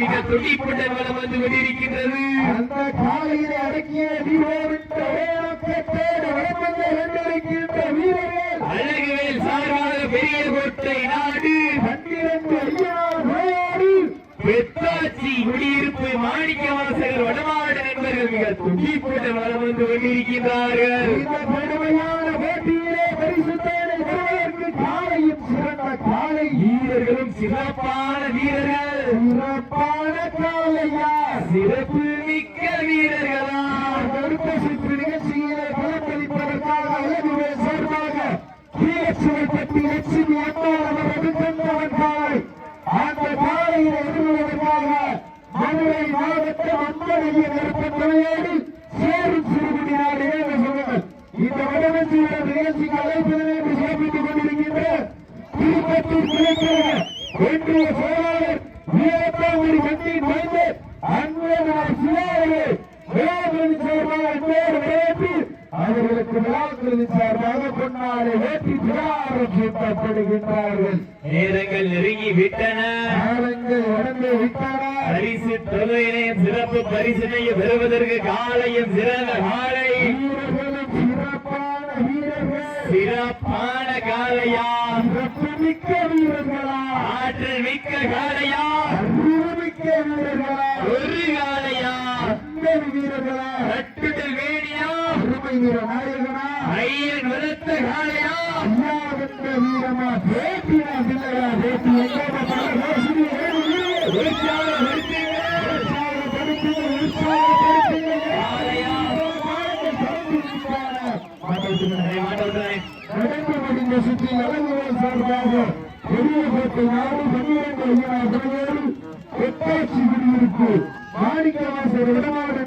மிக துடிப்புடன் வலம் வந்து கொண்டிருக்கின்றது. அந்த காலையிலே அடக்கிய அழகுவேல் சார்பாக பெரிய கோட்டை நாடு. பெத்தாச்சி குடியிருப்பு மாணிக்க வாசகர் வடமாடு நண்பர்கள் மிக துடிப்புடன் வலம் வந்து கொண்டிருக்கின்றார்கள். இந்த கடுமையான போட்டியிலே பரிசுத்தேனை காலையும் சிறந்த காலை. வீரர்களும் சிறப்பான வீரர்கள். காலையா சிறப்பு மிக்க வீரர்களா. அடுத்த சுற்று நிகழ்ச்சியிலே பலப்பளிப்பதற்காக அழகுவே சார்பாக கீழச்சுவைப்பட்டி லட்சுமி அம்மாள் அவரது கொண்டவன் காலை அந்த காலையில் எதிர்கொள்வதற்காக மதுரை மாவட்டம் அம்பலைய நிறுத்தத்துறையோடு சேரும் சிறுகுடி நாடு ஏழு சொல்லுங்கள் இந்த வடமஞ்சியோட நிகழ்ச்சிக்கு அழைப்பதனை சிறப்பித்துக் கொண்டிருக்கின்ற திருப்பத்தூர் கிளைக்கழக ஒன்றிய செயலாளர் வீரத்தாங்குடி மண்ணின் மைந்தர் அன்புடன் சிவாவர்கள் விழாக்களின் சார்பாக அன்போடு வரவேற்று அவர்களுக்கு விழாக்களின் சார்பாக பொன்னாலை ஏற்றி நேரங்கள் நெருங்கி விட்டன. காலங்கள் உடம்பை விட்டாரா பரிசு தொகையினை சிறப்பு பரிசினை பெறுவதற்கு காலையும் சிறந்த காலை. சிறப்பான காலையா. சிறப்பு மிக்க வீரர்களா. ஆற்றல் மிக்க காலையா. சுற்றில் அழகுவேல் சார்பாக பெரிய கோட்டை நாடு பன்னிரண்டு ஐயா தலைவர்கள் ஒட்டாட்சி குடியிருப்பு மாணிக்கவாசர் இடமாக